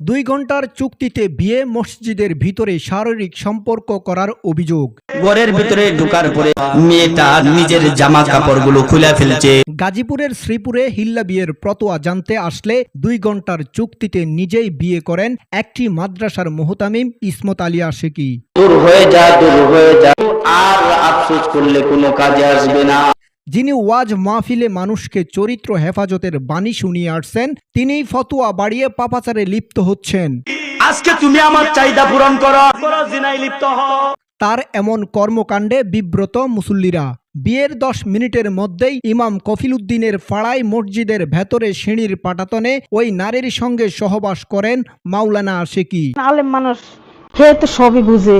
দুই ঘণ্টার চুক্তিতে বিয়ে মসজিদের ভিতরে শারীরিক সম্পর্ক করার অভিযোগ। ঘরের ভিতরে ঢোকার পরে মেয়েটা নিজের জামা কাপড়গুলো খুলে ফেলছে। গাজীপুরের শ্রীপুরে হিল্লা বিয়ের প্রতোয়া জানতে আসলে দুই ঘণ্টার চুক্তিতে নিজেই বিয়ে করেন একটি মাদ্রাসার মোহতামিম ইসমত আলী আশেকি দূর হয়ে যা দূর হয়ে যা। আর আফসোস করলে কোনো কাজে আসবে না। যিনি ওয়াজ মাহফিলে মানুষকে চরিত্র হেফাজতের বাণী শুনিয়ে আসছেন তিনিই ফতোয়া বাড়িয়ে পাপাচারে লিপ্ত হচ্ছেন। আজকে তুমি আমার চাহিদা পূরণ করো। জিনাই লিপ্ত হও। তার এমন কর্মকাণ্ডে বিব্রত মুসল্লিরা। বিয়ের দশ মিনিটের মধ্যেই ইমাম কফিলুদ্দিনের ফাড়াই মসজিদের ভেতরে সিঁড়ির পাটাতনে ওই নারীর সঙ্গে সহবাস করেন মাওলানা আশেকি। আলেম মানুষ হে তো সবই বুঝে।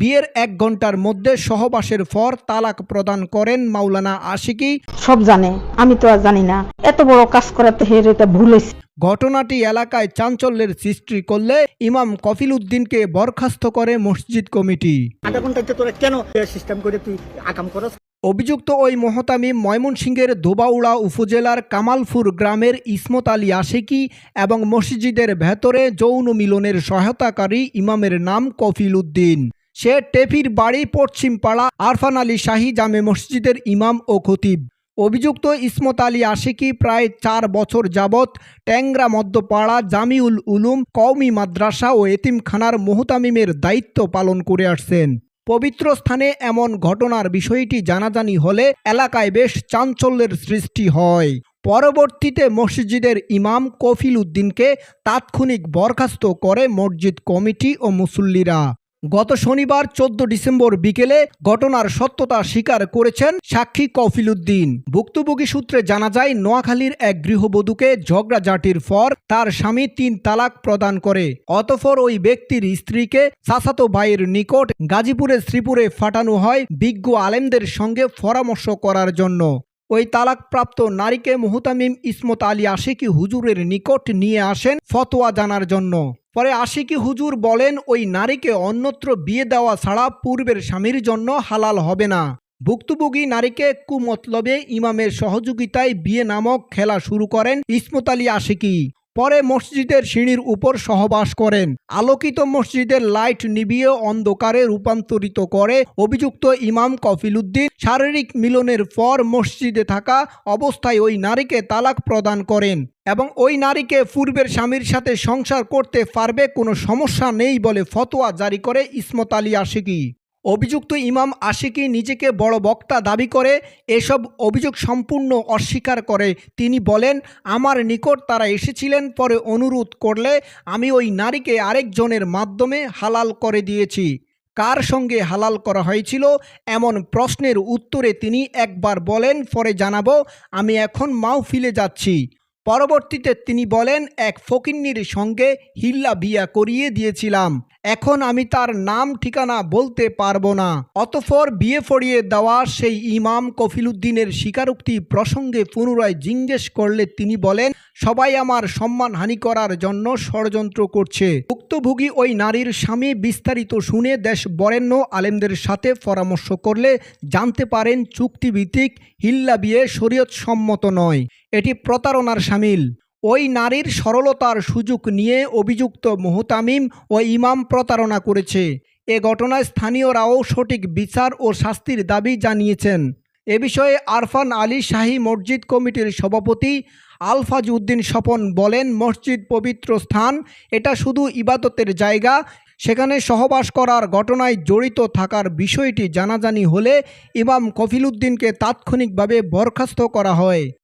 বিয়ের এক ঘণ্টার মধ্যে সহবাসের পর তালাক প্রদান করেন মাওলানা আশিকি। সব জানে আমি তো আর জানি না। এত বড় কাজ করাতে হের এটা ভুল হয়েছে ঘটনাটি এলাকায় চাঞ্চল্যের সৃষ্টি করলে ইমাম কফিল উদ্দিনকে বরখাস্ত করে মসজিদ কমিটি। আধা ঘন্টাতে তোরা কেন সিস্টেম করে তুই আকাম করস? অভিযুক্ত ওই মহতামিম ময়মনসিংহের ধোবাউড়া উপজেলার কামালপুর গ্রামের ইসমত আলী আশেকি এবং মসজিদের ভেতরে যৌন মিলনের সহায়তাকারী ইমামের নাম কফিল উদ্দিন। সে টেফির বাড়ি পশ্চিমপাড়া আরফান আলী শাহী জামে মসজিদের ইমাম ও খতিব। অভিযুক্ত ইসমত আলী আশিকি প্রায় চার বছর যাবৎ ট্যাংরা মধ্যপাড়া জামিউল উলুম কওমি মাদ্রাসা ও এতিমখানার মোহতামিমের দায়িত্ব পালন করে আসছেন। পবিত্র স্থানে এমন ঘটনার বিষয়টি জানাজানি হলে এলাকায় বেশ চাঞ্চল্যের সৃষ্টি হয়। পরবর্তীতে মসজিদের ইমাম কফিল উদ্দিনকে তাৎক্ষণিক বরখাস্ত করে মসজিদ কমিটি ও মুসল্লিরা। গত শনিবার চোদ্দ ডিসেম্বর বিকেলে ঘটনার সত্যতা স্বীকার করেছেন সাক্ষী কফিল উদ্দিন। ভুক্তভোগী সূত্রে জানা যায়, নোয়াখালীর এক গৃহবধূকে ঝগড়াঝাটির পর তার স্বামী তিন তালাক প্রদান করে। অতঃপর ওই ব্যক্তির স্ত্রীকে সাসাতো ভাইয়ের নিকট গাজীপুরের শ্রীপুরে ফাটানো হয় বিজ্ঞ আলেমদের সঙ্গে পরামর্শ করার জন্য। ওই তালাকপ্রাপ্ত নারীকে মুহতামিম ইসমত আলী আশিকি হুজুরের নিকট নিয়ে আসেন ফতোয়া জানার জন্য। পরে আশিকি হুজুর বলেন, ওই নারীকে অন্যত্র বিয়ে দেওয়া ছাড়া পূর্বের স্বামীর জন্য হালাল হবে না। ভুক্তভোগী নারীকে কুমতলবে ইমামের সহযোগিতায় বিয়ে নামক খেলা শুরু করেন ইসমত আলী আশিকি। পরে মসজিদের সিঁড়ির উপর সহবাস করেন। আলোকিত মসজিদের লাইট নিবিয়ে অন্ধকারে রূপান্তরিত করে, অভিযুক্ত ইমাম কফিলুদ্দিন শারীরিক মিলনের পর মসজিদে থাকা অবস্থায় ওই নারীকে তালাক প্রদান করেন এবং ওই নারীকে পূর্বের স্বামীর সাথে সংসার করতে পারবে কোনো সমস্যা নেই বলে ফতোয়া জারি করে ইসমত আলী আশিকি। অভিযুক্ত ইমাম আশিকি নিজেকে বড় বক্তা দাবি করে, এসব অভিযোগ সম্পূর্ণ অস্বীকার করে। তিনি বলেন, আমার নিকট তারা এসেছিলেন পরে অনুরোধ করলে আমি ওই নারীকে আরেকজনের মাধ্যমে হালাল করে দিয়েছি। কার সঙ্গে হালাল করা হয়েছিল? এমন প্রশ্নের উত্তরে তিনি একবার বলেন, পরে জানাব, আমি এখন মাহফিলে যাচ্ছি। পরবর্তীতে তিনি বলেন, এক ফকিন্নির সঙ্গে হিল্লা বিয়া করিয়ে দিয়েছিলাম। এখন আমি তার নাম, ঠিকানা বলতে পারব না। অতফর বিয়ে ফড়িয়ে দেওয়া সেই ইমাম কফিলুদ্দিনের স্বীকারোক্তি প্রসঙ্গে পুনরায় জিজ্ঞেস করলে তিনি বলেন, সবাই আমার সম্মান হানি করার জন্য ষড়যন্ত্র করছে। ভুক্তভোগী ওই নারীর স্বামী বিস্তারিত শুনে দেশ বরেণ্য আলেমদের সাথে পরামর্শ করলে জানতে পারেন চুক্তিভিত্তিক হিল্লা বিয়ে শরীয়ত সম্মত নয়। এটি প্রতারণার সামিল। ওই নারীর সরলতার সুযোগ নিয়ে অভিযুক্ত মোহতামিম ও ইমাম প্রতারণা করেছে। এ ঘটনায় স্থানীয়রাও সঠিক বিচার ও শাস্তির দাবি জানিয়েছেন। এ বিষয়ে আরফান আলী শাহী মসজিদ কমিটির সভাপতি আলফাজ উদ্দিন স্বপন বলেন, মসজিদ পবিত্র স্থান, এটা শুধু ইবাদতের জায়গা, সেখানে সহবাস করার ঘটনায় জড়িত থাকার বিষয়টি জানাজানি হলে ইমাম কফিলুদ্দিনকে তাৎক্ষণিকভাবে বরখাস্ত করা হয়।